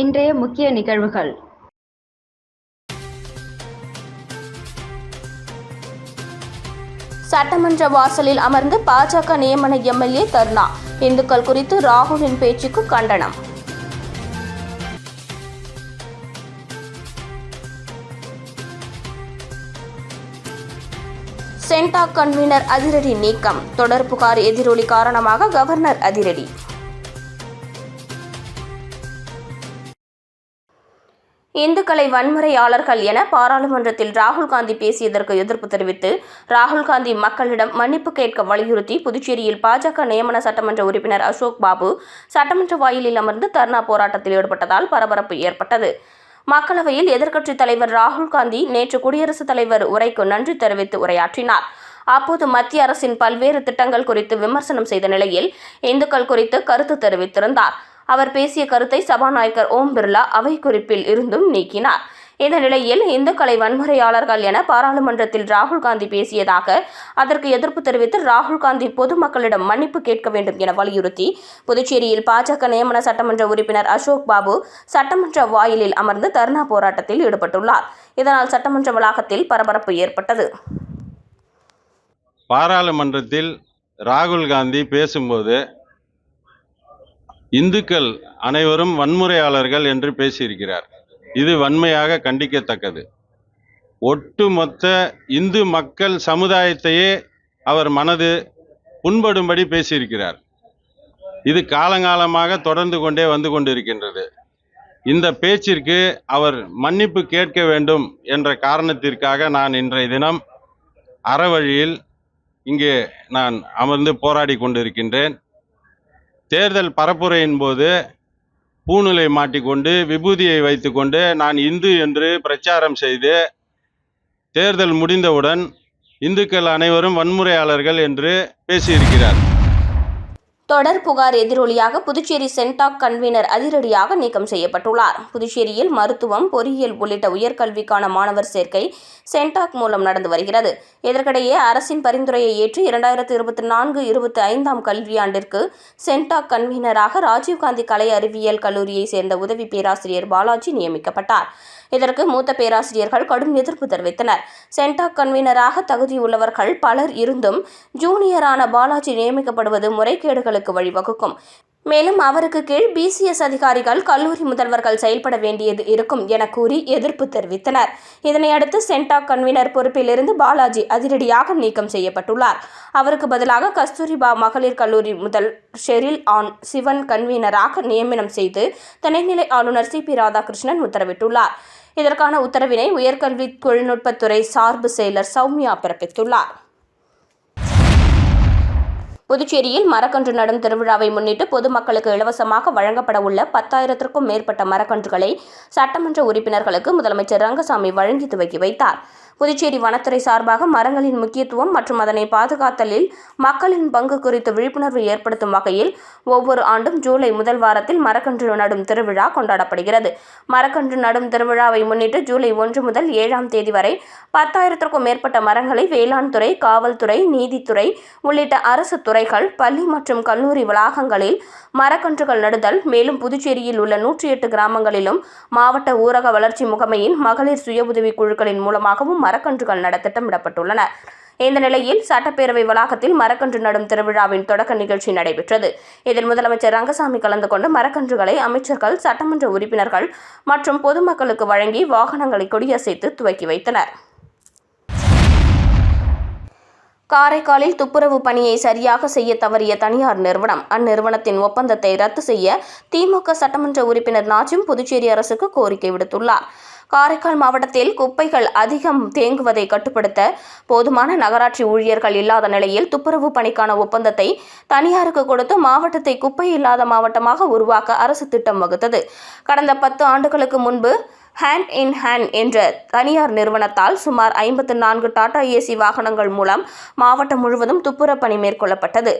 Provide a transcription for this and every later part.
இன்றைய முக்கிய நிகழ்வுகள். சட்டமன்ற வாசலில் அமர்ந்து பாஜக நியமன எம்எல்ஏ தர்ணா. இந்துக்கள் குறித்து ராகுலின் பேச்சுக்கு கண்டனம். சென்டாக் கன்வீனர் அதிரடி நீக்கம். தொடர் புகார் எதிரொலி காரணமாக கவர்னர் அதிரடி. இந்துக்களை வன்முறையாளர்கள் என பாராளுமன்றத்தில் ராகுல் காந்தி பேசியதற்கு எதிர்ப்பு தெரிவித்து ராகுல் காந்தி மக்களிடம் மன்னிப்பு கேட்க வலியுறுத்தி புதுச்சேரியில் பாஜக நியமன சட்டமன்ற உறுப்பினர் அசோக் பாபு சட்டமன்ற வாயிலில் அமர்ந்து தர்ணா போராட்டத்தில் ஈடுபட்டதால் பரபரப்பு ஏற்பட்டது. மக்களவையில் எதிர்க்கட்சித் தலைவர் ராகுல் காந்தி நேற்று குடியரசுத் தலைவர் உரைக்கு நன்றி தெரிவித்து உரையாற்றினார். அப்போது மத்திய அரசின் பல்வேறு திட்டங்கள் குறித்து விமர்சனம் செய்த நிலையில் இந்துக்கள் குறித்து கருத்து தெரிவித்திருந்தார். அவர் பேசிய கருத்தை சபாநாயகர் ஓம் பிர்லா அவை குறிப்பில் இருந்தும் நீக்கினார். இந்த நிலையில் இந்துக்களை வன்முறையாளர்கள் என பாராளுமன்றத்தில் ராகுல் காந்தி பேசியதாக அதற்கு எதிர்ப்பு தெரிவித்து ராகுல் காந்தி பொதுமக்களிடம் மன்னிப்பு கேட்க வேண்டும் என வலியுறுத்தி புதுச்சேரியில் பாஜக நியமன சட்டமன்ற உறுப்பினர் அசோக் பாபு சட்டமன்ற வாயிலில் அமர்ந்து தர்ணா போராட்டத்தில் ஈடுபட்டுள்ளார். இதனால் சட்டமன்ற வளாகத்தில் பரபரப்பு ஏற்பட்டது. பாராளுமன்றத்தில் ராகுல் காந்தி பேசும்போது இந்துக்கள் அனைவரும் வன்முறையாளர்கள் என்று பேசியிருக்கிறார். இது வன்மையாக கண்டிக்கத்தக்கது. ஒட்டுமொத்த இந்து மக்கள் சமுதாயத்தையே அவர் மனது புண்படும்படி பேசியிருக்கிறார். இது காலங்காலமாக தொடர்ந்து கொண்டே வந்து கொண்டிருக்கின்றது. இந்த பேச்சிற்கு அவர் மன்னிப்பு கேட்க வேண்டும் என்ற காரணத்திற்காக நான் இன்றைய தினம் அறவழியில் இங்கே நான் அமர்ந்து போராடி கொண்டிருக்கின்றேன். தேர்தல் பரப்புரையின் போது பூணூலை மாட்டிக்கொண்டு விபூதியை வைத்துக்கொண்டு நான் இந்து என்று பிரச்சாரம் செய்து தேர்தல் முடிந்தவுடன் இந்துக்கள் அனைவரும் வன்முறையாளர்கள் என்று பேசியிருக்கிறார். தொடர் புகார் எதிரொலியாக புதுச்சேரி சென்டாக் கன்வீனர் அதிரடியாக நீக்கம் செய்யப்பட்டுள்ளார். புதுச்சேரியில் மருத்துவம் பொறியியல் உள்ளிட்ட உயர்கல்விக்கான மாணவர் சேர்க்கை சென்டாக் மூலம் நடந்து வருகிறது. இதற்கிடையே அரசின் பரிந்துரையை ஏற்று இரண்டாயிரத்து இருபத்தி நான்கு இருபத்தி ஐந்தாம் கல்வியாண்டிற்கு சென்டாக் கன்வீனராக ராஜீவ்காந்தி கலை அறிவியல் கல்லூரியைச் சேர்ந்த உதவி பேராசிரியர் பாலாஜி நியமிக்கப்பட்டார். இதற்கு மூத்த பேராசிரியர்கள் கடும் எதிர்ப்பு தெரிவித்தனர். சென்டாக் கன்வீனராக தகுதியுள்ளவர்கள் பலர் இருந்தும் ஜூனியரான பாலாஜி நியமிக்கப்படுவது முறைகேடுகளுக்கு வழிவகுக்கும். மேலும் அவருக்கு கீழ் பிசிஎஸ் அதிகாரிகள் கல்லூரி முதல்வர்கள் செயல்பட வேண்டியது இருக்கும் என கூறி எதிர்ப்பு தெரிவித்தனர். இதனையடுத்து சென்டாக் கன்வீனர் பொறுப்பிலிருந்து பாலாஜி அதிரடியாக நீக்கம் செய்யப்பட்டுள்ளார். அவருக்கு பதிலாக கஸ்தூரிபா மகளிர் கல்லூரி முதல் ஷெரில் ஆன் சிவன் கன்வீனராக நியமனம் செய்து துணைநிலை ஆளுநர் சி பி ராதாகிருஷ்ணன் உத்தரவிட்டுள்ளார். இதற்கான உத்தரவினை உயர்கல்வி தொழில்நுட்பத்துறை சார்பு செயலர் சௌமியா பிறப்பித்துள்ளார். புதுச்சேரியில் மரக்கன்று நடும் திருவிழாவை முன்னிட்டு பொதுமக்களுக்கு இலவசமாக வழங்கப்பட உள்ள பத்தாயிரத்திற்கும் மேற்பட்ட மரக்கன்றுகளை சட்டமன்ற உறுப்பினர்களுக்கு முதலமைச்சர் ரங்கசாமி வழங்கி துவக்கி வைத்தார். புதுச்சேரி வனத்துறை சார்பாக மரங்களின் முக்கியத்துவம் மற்றும் அதனை பாதுகாத்தலில் மக்களின் பங்கு குறித்து விழிப்புணர்வு ஏற்படுத்தும் வகையில் ஒவ்வொரு ஆண்டும் ஜூலை முதல் வாரத்தில் மரக்கன்று நடும் திருவிழா கொண்டாடப்படுகிறது. மரக்கன்று நடும் திருவிழாவை முன்னிட்டு ஜூலை ஒன்று முதல் ஏழாம் தேதி வரை பத்தாயிரத்திற்கும் மேற்பட்ட மரங்களை வேளாண் துறை காவல்துறை நீதித்துறை உள்ளிட்ட அரசு துறைகள் பள்ளி மற்றும் கல்லூரி வளாகங்களில் மரக்கன்றுகள் நடுதல் மேலும் புதுச்சேரியில் உள்ள நூற்றி எட்டு கிராமங்களிலும் மாவட்ட ஊரக வளர்ச்சி முகமையின் மகளிர் சுய உதவி குழுக்களின் மூலமாகவும் மரக்கன்றுகள் நட திட்டமிடப்பட்டுள்ளன இந்த நிலையில் சட்டப்பேரவை வளாகத்தில் மரக்கன்று நடும் திருவிழாவின் தொடக்க நிகழ்ச்சி நடைபெற்றது. இதில் முதலமைச்சர் ரங்கசாமி கலந்து கொண்டு மரக்கன்றுகளை அமைச்சர்கள் சட்டமன்ற உறுப்பினர்கள் மற்றும் பொதுமக்களுக்கு வழங்கி வாகனங்களை கொடியசைத்து துவக்கி வைத்தனர். காரைக்காலில் துப்புரவு பணியை சரியாக செய்ய தவறிய தனியார் நிறுவனம் அந்நிறுவனத்தின் ஒப்பந்தத்தை ரத்து செய்ய திமுக சட்டமன்ற உறுப்பினர் நாஜிம் புதுச்சேரி அரசுக்கு கோரிக்கை விடுத்துள்ளார். காரைக்கால் மாவட்டத்தில் குப்பைகள் அதிகம் தேங்குவதை கட்டுப்படுத்த போதுமான நகராட்சி ஊழியர்கள் இல்லாத நிலையில் துப்புரவு பணிக்கான ஒப்பந்தத்தை தனியாருக்கு கொடுத்து மாவட்டத்தை குப்பை இல்லாத மாவட்டமாக உருவாக்க அரசு திட்டம் வகுத்தது. கடந்த பத்து ஆண்டுகளுக்கு முன்பு ஹேண்ட் இன் ஹேண்ட் என்ற தனியார் நிறுவனத்தால் சுமார் ஐம்பத்து நான்கு டாடா ஏசி வாகனங்கள் மூலம் மாவட்டம் முழுவதும் துப்புரவு பணி மேற்கொள்ளப்பட்டது.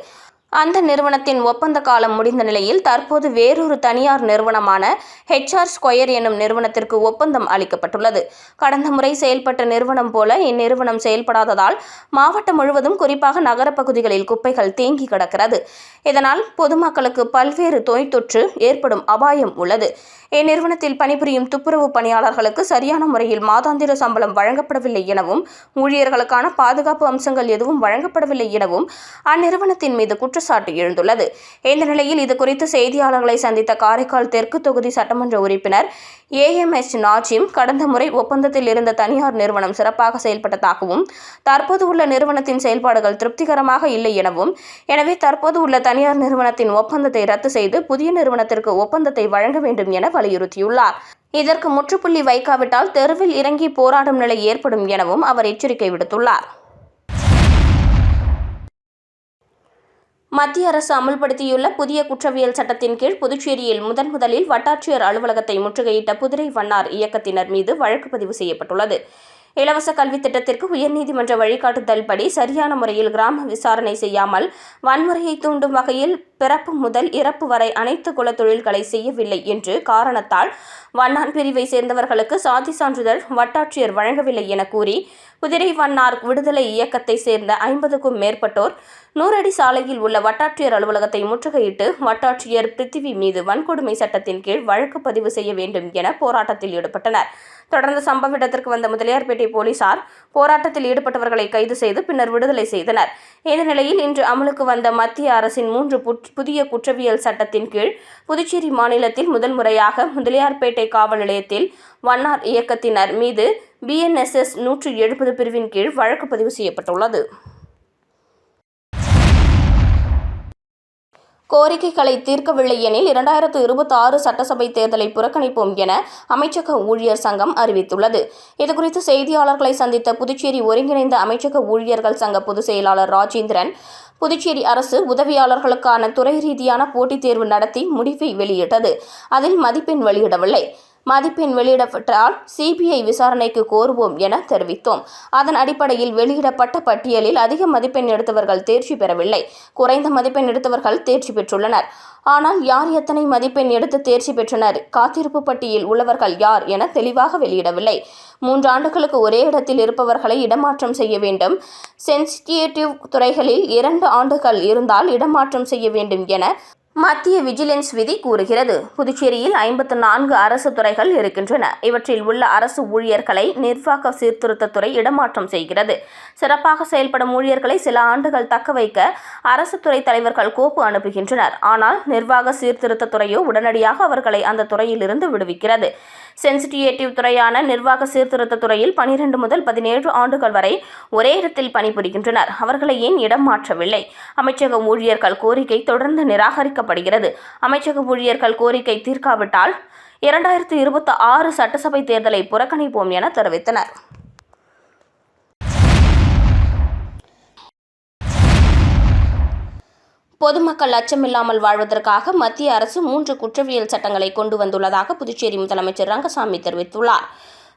அந்த நிறுவனத்தின் ஒப்பந்த காலம் முடிந்த நிலையில் தற்போது வேறொரு தனியார் நிறுவனமான ஹெச்ஆர் ஸ்கொயர் எனும் நிறுவனத்திற்கு ஒப்பந்தம் அளிக்கப்பட்டுள்ளது. கடந்த முறை செயல்பட்ட நிறுவனம் போல இந்நிறுவனம் செயல்படாததால் மாவட்டம் முழுவதும் குறிப்பாக நகரப்பகுதிகளில் குப்பைகள் தேங்கி கிடக்கிறது. இதனால் பொதுமக்களுக்கு பல்வேறு நோய் தொற்று ஏற்படும் அபாயம் உள்ளது. இந்நிறுவனத்தில் பணிபுரியும் துப்புரவு பணியாளர்களுக்கு சரியான முறையில் மாதாந்திர சம்பளம் வழங்கப்படவில்லை எனவும் ஊழியர்களுக்கான பாதுகாப்பு அம்சங்கள் எதுவும் வழங்கப்படவில்லை எனவும் அந்நிறுவனத்தின் மீது குற்றச்சாட்டு எழுந்துள்ளது. இந்த நிலையில் இதுகுறித்து செய்தியாளர்களை சந்தித்த காரைக்கால் தெற்கு தொகுதி சட்டமன்ற உறுப்பினர் ஏஎம்எஸ் நாஜிம் கடந்த முறை ஒப்பந்தத்தில் இருந்த தனியார் நிறுவனம் சிறப்பாக செயல்பட்டதாகவும் தற்போது உள்ள நிறுவனத்தின் செயல்பாடுகள் திருப்திகரமாக இல்லை எனவும் எனவே தற்போது உள்ள தனியார் நிறுவனத்தின் ஒப்பந்தத்தை ரத்து செய்து புதிய நிறுவனத்திற்கு ஒப்பந்தத்தை வழங்க வேண்டும் என வலியுறுத்தியுள்ளார். இதற்கு முற்றுப்புள்ளி வைக்காவிட்டால் தெருவில் இறங்கி போராடும் நிலை ஏற்படும் எனவும் அவர் எச்சரிக்கை விடுத்துள்ளார். மத்திய அரசு அமுல்படுத்தியுள்ள புதிய குற்றவியல் சட்டத்தின் கீழ் புதுச்சேரியில் முதன் முதலில் வட்டாட்சியர் அலுவலகத்தை முற்றுகையிட்ட புதிரை வண்ணார் இயக்கத்தினர் மீது வழக்கு பதிவு செய்யப்பட்டுள்ளது. இலவச கல்வி திட்டத்திற்கு உயர்நீதிமன்ற வழிகாட்டுதல்படி சரியான முறையில் கிராம விசாரணை செய்யாமல் வன்முறையை தூண்டும் வகையில் பிறப்பு முதல் இறப்பு வரை அனைத்து குல தொழில்களை செய்யவில்லை என்று காரணத்தால் வண்ணான் பிரிவை சேர்ந்தவர்களுக்கு சாதி சான்றிதழ் வட்டாட்சியர் வழங்கவில்லை என கூறி குதிரை வண்ணார் விடுதலை இயக்கத்தை சேர்ந்த ஐம்பதுக்கும் மேற்பட்டோர் நூறடி சாலையில் உள்ள வட்டாட்சியர் அலுவலகத்தை முற்றுகையிட்டு வட்டாட்சியர் பிருத்திவி மீது வன்கொடுமை சட்டத்தின் கீழ் வழக்கு பதிவு செய்ய வேண்டும் என போராட்டத்தில் ஈடுபட்டனர். தொடர்ந்து சம்பவ இடத்திற்கு வந்த முதலியார்பேட்டை போலீசார் போராட்டத்தில் ஈடுபட்டவர்களை கைது செய்து பின்னர் விடுதலை செய்தனர். இந்த நிலையில் இன்று அமலுக்கு வந்த மத்திய அரசின் மூன்று புற்று புதிய குற்றவியல் சட்டத்தின் கீழ் புதுச்சேரி மாநிலத்தில் முதல் முறையாக முதலியார்பேட்டை காவல் நிலையத்தில் வண்ணார் இயக்கத்தினர் மீது பிஎன்எஸ்எஸ் நூற்று எழுபது பிரிவின் கீழ் வழக்கு பதிவு செய்யப்பட்டுள்ளது. கோரிக்கைகளை தீர்க்கவில்லை எனில் இரண்டாயிரத்து இருபத்தி ஆறு சட்டசபை தேர்தலை புறக்கணிப்போம் என அமைச்சக ஊழியர் சங்கம் அறிவித்துள்ளது. இதுகுறித்து செய்தியாளர்களை சந்தித்த புதுச்சேரி ஒருங்கிணைந்த அமைச்சக ஊழியர்கள் சங்க பொதுச் செயலாளர் ராஜேந்திரன் புதுச்சேரி அரசு உதவியாளர்களுக்கான துறை ரீதியான போட்டித் தேர்வு நடத்தி முடிவை வெளியிட்டது. அதில் மதிப்பெண் வெளியிடவில்லை. மதிப்பெண் வெளியிடப்பட்டால் சிபிஐ விசாரணைக்கு கோருவோம் என தெரிவித்தோம். அதன் அடிப்படையில் வெளியிடப்பட்ட பட்டியலில் அதிக மதிப்பெண் எடுத்தவர்கள் தேர்ச்சி பெறவில்லை. குறைந்த மதிப்பெண் எடுத்தவர்கள் தேர்ச்சி பெற்றுள்ளனர். ஆனால் யார் எத்தனை மதிப்பெண் எடுத்து தேர்ச்சி பெற்றனர்? காத்திருப்பு பட்டியல் உள்ளவர்கள் யார் என தெளிவாக வெளியிடவில்லை. மூன்று ஆண்டுகளுக்கு ஒரே இடத்தில் இருப்பவர்களை இடமாற்றம் செய்ய வேண்டும். சென்சிட்டிவ் துறைகளில் இரண்டு ஆண்டுகள் இருந்தால் இடமாற்றம் செய்ய வேண்டும் என மத்திய விஜிலன்ஸ் விதி கூறுகிறது. புதுச்சேரியில் ஐம்பத்து நான்கு அரசு துறைகள் இருக்கின்றன. இவற்றில் உள்ள அரசு ஊழியர்களை நிர்வாக சீர்திருத்தத்துறை இடமாற்றம் செய்கிறது. சிறப்பாக செயல்படும் ஊழியர்களை சில ஆண்டுகள் தக்க வைக்க அரசு துறை தலைவர்கள் கோப்பு அனுப்புகின்றனர். ஆனால் நிர்வாக சீர்திருத்தத்துறையோ உடனடியாக அவர்களை அந்த துறையிலிருந்து விடுவிக்கிறது. சென்சிட்டிவேட்டிவ் துறையான நிர்வாக சீர்திருத்த துறையில் பனிரெண்டு முதல் பதினேழு ஆண்டுகள் வரை ஒரே இடத்தில் பணிபுரிகின்றனர். அவர்களை ஏன் இடம் மாற்றவில்லை? அமைச்சக ஊழியர்கள் கோரிக்கை தொடர்ந்து நிராகரிக்க நிராகரிக்கப்படுகிறது அமைச்சக ஊழியர்கள் கோரிக்கை தீர்க்காவிட்டால் இரண்டாயிரத்தி இருபத்தி ஆறு சட்டசபை தேர்தலை புறக்கணிப்போம் என தெரிவித்தனர். பொதுமக்கள் அச்சமில்லாமல் வாழ்வதற்காக மத்திய அரசு மூன்று குற்றவியல் சட்டங்களை கொண்டு வந்துள்ளதாக புதுச்சேரி முதலமைச்சர் ரங்கசாமி தெரிவித்துள்ளார்.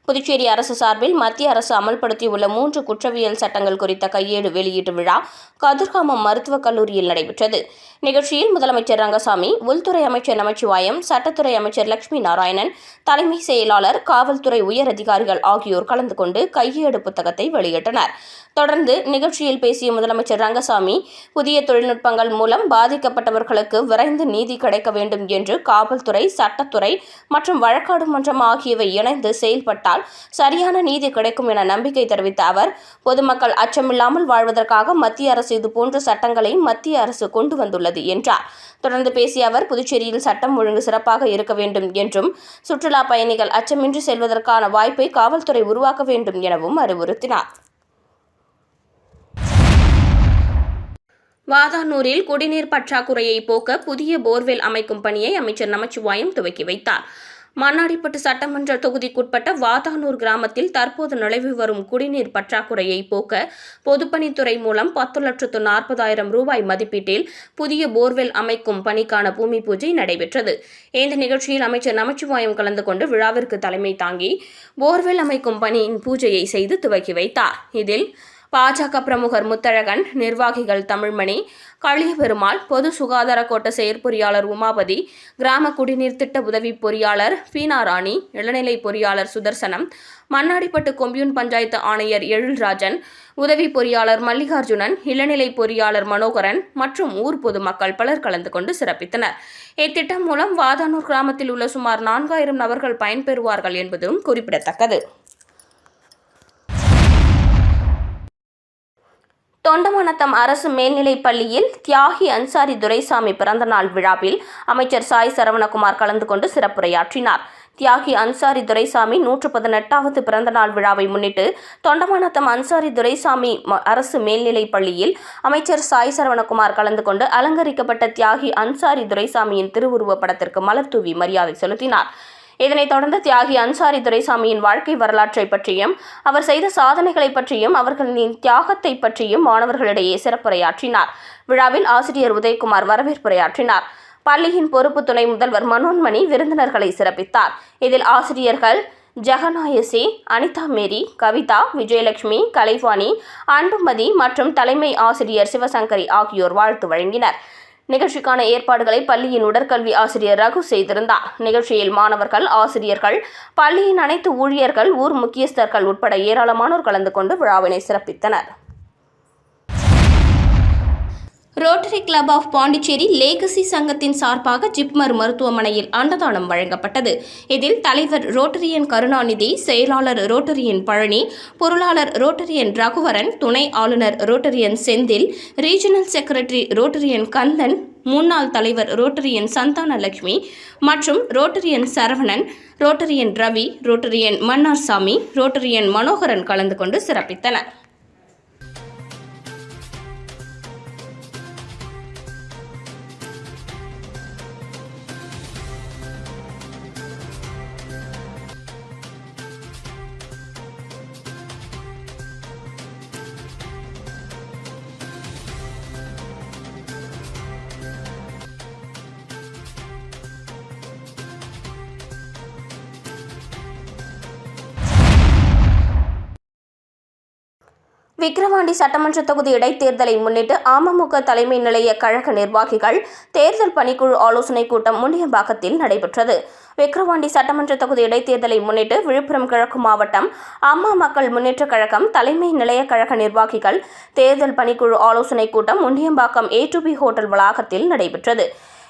புதுச்சேரி அரசு சார்பில் மத்திய அரசு அமல்படுத்தியுள்ள மூன்று குற்றவியல் சட்டங்கள் குறித்த கையேடு வெளியீட்டு விழா கதிர்காமம் மருத்துவக் கல்லூரியில் நடைபெற்றது. நிகழ்ச்சியில் முதலமைச்சர் ரங்கசாமி உள்துறை அமைச்சர் நமச்சிவாயம் சட்டத்துறை அமைச்சர் லட்சுமி நாராயணன் தலைமை செயலாளர் காவல்துறை உயர் அதிகாரிகள் ஆகியோர் கலந்து கொண்டு கையேடு புத்தகத்தை வெளியிட்டனர். தொடர்ந்து நிகழ்ச்சியில் பேசிய முதலமைச்சர் ரங்கசாமி புதிய தொழில்நுட்பங்கள் மூலம் பாதிக்கப்பட்டவர்களுக்கு விரைந்து நீதி கிடைக்க வேண்டும் என்று காவல்துறை சட்டத்துறை மற்றும் வழக்காடு மன்றம் ஆகியவை இணைந்து செயல்பட்டால் சரியான நீதி கிடைக்கும் என நம்பிக்கை தெரிவித்த அவர் பொதுமக்கள் அச்சமில்லாமல் வாழ்வதற்காக மத்திய அரசு இதுபோன்ற சட்டங்களை மத்திய அரசு கொண்டு வந்துள்ளது என்றார். தொடர்ந்து பேசிய அவர் புதுச்சேரியில் சட்டம் ஒழுங்கு சிறப்பாக இருக்க வேண்டும் என்றும் சுற்றுலா பயணிகள் அச்சமின்றி செல்வதற்கான வாய்ப்பை காவல்துறை உருவாக்க வேண்டும் எனவும் அறிவுறுத்தினார். வாதானூரில் குடிநீர் பற்றாக்குறையை போக்க புதிய போர்வெல் அமைக்கும் பணியை அமைச்சர் நமச்சிவாயம் துவக்கி வைத்தார். மண்ணாடிப்பட்டு சட்டமன்ற தொகுதிக்குட்பட்ட வாதானூர் கிராமத்தில் தற்போது நிலவி வரும் குடிநீர் பற்றாக்குறையை போக்க பொதுப்பணித்துறை மூலம் பத்து லட்சத்து நாற்பதாயிரம் ரூபாய் மதிப்பீட்டில் புதிய போர்வெல் அமைக்கும் பணிக்கான பூமி பூஜை நடைபெற்றது. இந்த நிகழ்ச்சியில் அமைச்சர் நமச்சிவாயம் கலந்து கொண்டு விழாவிற்கு தலைமை தாங்கி போர்வெல் அமைக்கும் பணியின் பூஜையை செய்து துவக்கி வைத்தார். இதில் பாஜக பிரமுகர் முத்தழகன் நிர்வாகிகள் தமிழ்மணி களியபெருமாள் பொது சுகாதார கோட்ட செயற்பொறியாளர் உமாபதி கிராம குடிநீர் திட்ட உதவி பொறியாளர் பீனா ராணி இளநிலை பொறியாளர் சுதர்சனம் மண்ணாடிப்பட்டு கொம்பியூன் பஞ்சாயத்து ஆணையர் எழில்ராஜன் உதவி பொறியாளர் மல்லிகார்ஜுனன் இளநிலை பொறியாளர் மனோகரன் மற்றும் ஊர் பொதுமக்கள் பலர் கலந்து கொண்டு சிறப்பித்தனர். இத்திட்டம் மூலம் வாதானூர் கிராமத்தில் உள்ள சுமார் நான்காயிரம் நபர்கள் பயன்பெறுவார்கள் என்பதும் குறிப்பிடத்தக்கது. தொண்டமனத்தம் அரசு மேல்நிலைப் பள்ளியில் தியாகி அன்சாரி துரைசாமி பிறந்தநாள் விழாவில் அமைச்சர் சாய் சரவணகுமார் கலந்து கொண்டு சிறப்புரையாற்றினார். தியாகி அன்சாரி துரைசாமி நூற்று பதினெட்டாவது பிறந்தநாள் விழாவை முன்னிட்டு தொண்டமானத்தம் அன்சாரி துரைசாமி ம- அரசு மேல்நிலைப் பள்ளியில் அமைச்சர் சாய் சரவணகுமார் கலந்து கொண்டு அலங்கரிக்கப்பட்ட தியாகி அன்சாரி துரைசாமியின் திருவுருவப் படத்திற்கு மலர் தூவி மரியாதை செலுத்தினார். இதனைத் தொடர்ந்து தியாகி அன்சாரி துரைசாமியின் வாழ்க்கை வரலாற்றை பற்றியும் அவர் செய்த சாதனைகளை பற்றியும் அவர்களின் தியாகத்தை பற்றியும் மாணவர்களிடையே சிறப்புரையாற்றினார். விழாவில் ஆசிரியர் உதயகுமார் வரவேற்புரையாற்றினார். பள்ளியின் பொறுப்பு துணை முதல்வர் மனோன்மணி விருந்தினர்களை சிறப்பித்தார். இதில் ஆசிரியர்கள் ஜெகநாயசி அனிதா மேரி கவிதா விஜயலட்சுமி கலைவாணி அன்புமதி மற்றும் தலைமை ஆசிரியர் சிவசங்கரி ஆகியோர் வாழ்த்து வழங்கினர். நிகழ்ச்சிக்கான ஏற்பாடுகளை பள்ளியின் உடற்கல்வி ஆசிரியர் ரகு செய்திருந்தார். நிகழ்ச்சியில் மாணவர்கள் ஆசிரியர்கள் பள்ளியின் அனைத்து ஊழியர்கள் ஊர் முக்கியஸ்தர்கள் உட்பட ஏராளமானோர் கலந்து கொண்டு விழாவினை சிறப்பித்தனர். Rotary Club of Pondicherry Legacy சங்கத்தின் சார்பாக ஜிப்மர் மருத்துவமனையில் அன்னதானம் வழங்கப்பட்டது. இதில் தலைவர் ரோட்டரியன் கருணாநிதி செயலாளர் ரோட்டரியன் பழனி பொருளாளர் ரோட்டரியன் ரகுவரன் துணை ஆளுநர் rotarian Senthil regional secretary rotarian Kandhan முன்னாள் தலைவர் ரோட்டரியன் சந்தானலட்சுமி மற்றும் rotarian Saravanan rotarian Ravi rotarian Mannarsamy rotarian Manoharan கலந்து கொண்டு சிறப்பித்தனர். விக்கிரவாண்டி சட்டமன்ற தொகுதி இடைத்தேர்தலை முன்னிட்டு அமமுக தலைமை நிலைய கழக நிர்வாகிகள் தேர்தல் பணிக்குழு ஆலோசனைக் கூட்டம் முண்டியம்பாக்கத்தில் நடைபெற்றது. விக்கிரவாண்டி சட்டமன்ற தொகுதி இடைத்தேர்தலை முன்னிட்டு விழுப்புரம் கிழக்கு மாவட்டம் அம்மா மக்கள் முன்னேற்றக் கழகம் தலைமை நிலைய கழக நிர்வாகிகள் தேர்தல் பணிக்குழு ஆலோசனைக் கூட்டம் Mundiyampakkam A to B hotel வளாகத்தில் நடைபெற்றது.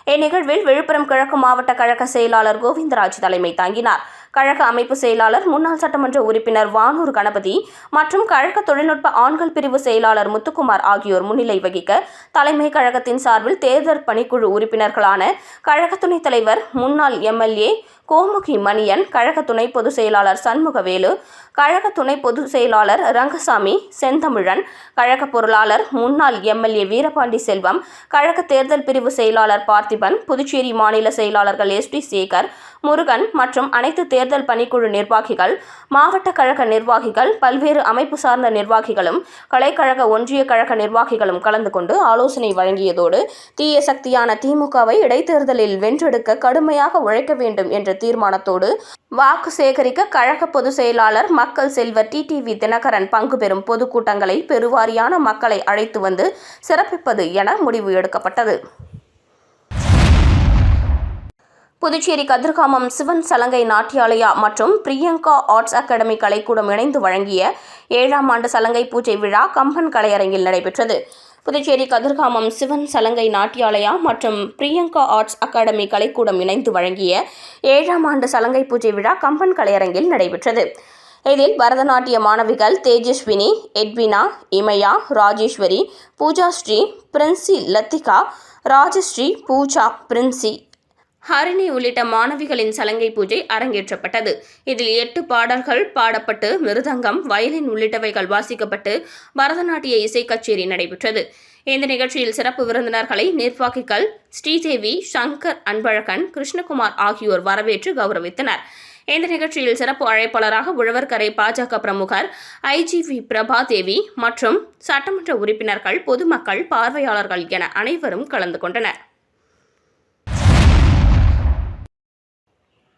இந்நிகழ்வில் விழுப்புரம் கிழக்கு மாவட்ட கழக செயலாளர் கோவிந்தராஜ் தலைமை தாங்கினார். கழக அமைப்பு செயலாளர் முன்னாள் சட்டமன்ற உறுப்பினர் வானூர் கணபதி மற்றும் கழக தொழில்நுட்ப ஆண்கள் பிரிவு செயலாளர் முத்துக்குமார் ஆகியோர் முன்னிலை வகிக்க தலைமை கழகத்தின் சார்பில் தேர்தல் பணிக்குழு உறுப்பினர்களான கழக துணைத் தலைவர் முன்னாள் எம்எல்ஏ கோமுகி மணியன் கழக துணை பொதுச் செயலாளர் சண்முகவேலு கழக துணை பொதுச் செயலாளர் ரங்கசாமி செந்தமிழன் கழக பொருளாளர் முன்னாள் எம்எல்ஏ வீரபாண்டி செல்வம் கழக தேர்தல் பிரிவு செயலாளர் பார்த்திபன் புதுச்சேரி மாநில செயலாளர்கள் எஸ் டி சேகர் முருகன் மற்றும் அனைத்து தேர்தல் பணிக்குழு நிர்வாகிகள் மாவட்ட கழக நிர்வாகிகள் பல்வேறு அமைப்பு சார்ந்த நிர்வாகிகளும் கலைக்கழக ஒன்றிய கழக நிர்வாகிகளும் கலந்து கொண்டு ஆலோசனை வழங்கியதோடு தீய சக்தியான திமுகவை இடைத்தேர்தலில் வென்றெடுக்க கடுமையாக உழைக்க வேண்டும் என்ற தீர்மானத்தோடு வாக்கு சேகரிக்க கழக பொதுச் செயலாளர் மக்கள் செல்வர் டிடிவி தினகரன் பங்கு பெறும் பொதுக்கூட்டங்களை பெருவாரியான மக்களை அழைத்து வந்து சிறப்பிப்பது என முடிவு எடுக்கப்பட்டது. புதுச்சேரி கதிர்காமம் சிவன் சலங்கை நாட்டியாலயா மற்றும் பிரியங்கா ஆர்ட்ஸ் அகாடமி கலைக்கூடம் இணைந்து வழங்கிய ஏழாம் ஆண்டு சலங்கை பூஜை விழா கம்பன் கலையரங்கில் நடைபெற்றது. புதுச்சேரி கதிர்காமம் சிவன் சலங்கை நாட்டியாலயா மற்றும் பிரியங்கா ஆர்ட்ஸ் அகாடமி கலைக்கூடம் இணைந்து வழங்கிய ஏழாம் ஆண்டு சலங்கை பூஜை விழா கம்பன் கலையரங்கில் நடைபெற்றது. இதில் பரதநாட்டிய மாணவிகள் தேஜஸ்வினி எட்வினா இமயா ராஜேஸ்வரி பூஜா ஸ்ரீ பிரின்சி லத்திகா ராஜஸ்ரீ பூஜா பிரின்சி ஹரிணி உள்ளிட்ட மாணவிகளின் சலங்கை பூஜை அரங்கேற்றப்பட்டது. இதில் எட்டு பாடல்கள் பாடப்பட்டு மிருதங்கம் வயலின் உள்ளிட்டவைகள் வாசிக்கப்பட்டு பரதநாட்டிய இசை கச்சேரி நடைபெற்றது. இந்த நிகழ்ச்சியில் சிறப்பு விருந்தினர்களை நிர்வாகிகள் ஸ்ரீதேவி சங்கர் அன்பழகன் கிருஷ்ணகுமார் ஆகியோர் வரவேற்று கௌரவித்தனர். இந்த நிகழ்ச்சியில் சிறப்பு அழைப்பாளராக உழவர்கரை பாஜக பிரமுகர் ஐஜிவி பிரபாதேவி மற்றும் சட்டமன்ற உறுப்பினர்கள் பொதுமக்கள் பார்வையாளர்கள் என அனைவரும் கலந்து கொண்டனர்.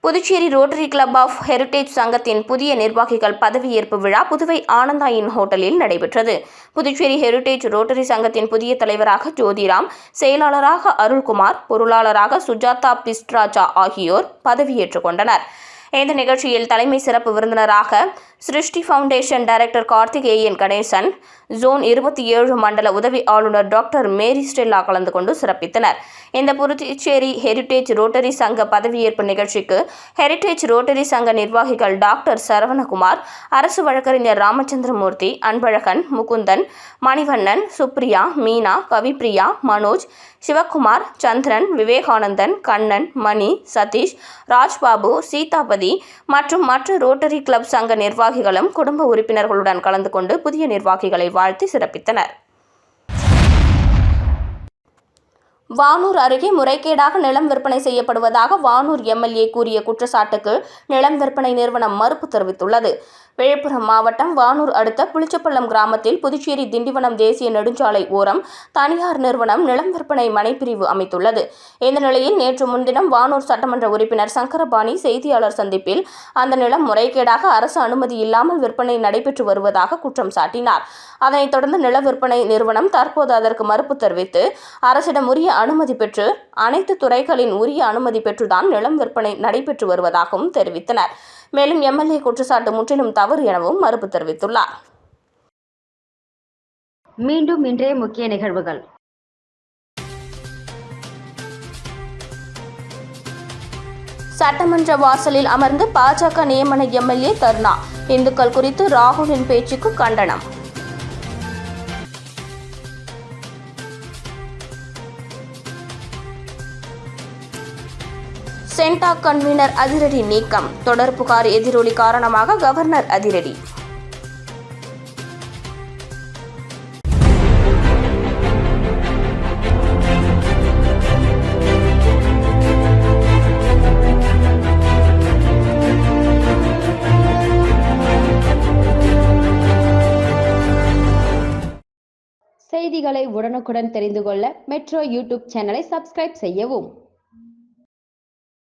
Puducherry Rotary Club of Heritage சங்கத்தின் புதிய நிர்வாகிகள் பதவியேற்பு விழா புதுவை ஆனந்தா இன் ஹோட்டலில் நடைபெற்றது. புதுச்சேரி ஹெரிடேஜ் ரோட்டரி சங்கத்தின் புதிய தலைவராக ஜோதிராம் செயலாளராக அருள்குமார் பொருளாளராக சுஜாதா பிஸ்ட்ராஜா ஆகியோர் பதவியேற்றுக் கொண்டனர். இந்த நிகழ்ச்சியில் தலைமை சிறப்பு விருந்தினராக Srishti Foundation director Karthikeyan Ganesan zone இருபத்தி ஏழு மண்டல உதவி ஆளுநர் டாக்டர் மேரி ஸ்டெல்லா கலந்து கொண்டு சிறப்பித்தனர். இந்த புதுச்சேரி ஹெரிடேஜ் ரோட்டரி சங்க பதவியேற்பு நிகழ்ச்சிக்கு ஹெரிடேஜ் ரோட்டரி சங்க நிர்வாகிகள் டாக்டர் சரவணகுமார் அரசு வழக்கறிஞர் ராமச்சந்திரமூர்த்தி அன்பழகன் முகுந்தன் மணிவண்ணன் சுப்ரியா மீனா கவிப்ரியா மனோஜ் சிவக்குமார் சந்திரன் விவேகானந்தன் கண்ணன் மணி சதீஷ் ராஜ்பாபு சீதாபதி மற்றும் மற்ற ரோட்டரி கிளப் சங்க நிர்வாகி நிர்வாகிகளும் குடும்ப உறுப்பினர்களுடன் கலந்து கொண்டு புதிய நிர்வாகிகளை வாழ்த்தி சிறப்பித்தனர். வானூர் அருகே முறைகேடாக நிலம் விற்பனை செய்யப்படுவதாக வானூர் எம்எல்ஏ கூறிய குற்றச்சாட்டுக்கு நிலம் விற்பனை நிறுவனம் மறுப்பு தெரிவித்துள்ளது. விழுப்புரம் மாவட்டம் வானூர் அடுத்த புளிச்சப்பள்ளம் கிராமத்தில் புதுச்சேரி திண்டிவனம் தேசிய நெடுஞ்சாலை ஓரம் தனியார் நிறுவனம் நிலம் விற்பனை மனைப்பிரிவு அமைத்துள்ளது. இந்த நிலையில் நேற்று முன்தினம் வானூர் சட்டமன்ற உறுப்பினர் சங்கரபாணி செய்தியாளர் சந்திப்பில் அந்த நிலம் முறைகேடாக அரசு அனுமதி இல்லாமல் விற்பனை நடைபெற்று வருவதாக குற்றம் சாட்டினார். அதனைத் தொடர்ந்து நில விற்பனை நிறுவனம் தற்போது அதற்கு மறுப்பு தெரிவித்து அரசிடம் உரிய அனுமதி பெற்று அனைத்து துறைகளின் உரிய அனுமதி பெற்றுதான் நிலம் விற்பனை நடைபெற்று வருவதாகவும் தெரிவித்தனர். மேலும் எம்எல்ஏ குற்றச்சாட்டு முற்றிலும் தவறு எனவும் மறுப்பு தெரிவித்துள்ளார். மீண்டும் இன்றைய முக்கிய நிகழ்வுகள். சட்டமன்ற வாசலில் அமர்ந்து பாஜக நியமன எம்எல்ஏ தர்ணா. இந்துக்கள் குறித்து ராகுலின் பேச்சுக்கு கண்டனம். சென்டாக் கன்வீனர் அதிரடி நீக்கம். தொடர் புகார் எதிரொலி காரணமாக கவர்னர் அதிரடி. செய்திகளை உடனுக்குடன் தெரிந்து கொள்ள மெட்ரோ யூடியூப் சேனலை சப்ஸ்கிரைப் செய்யவும்.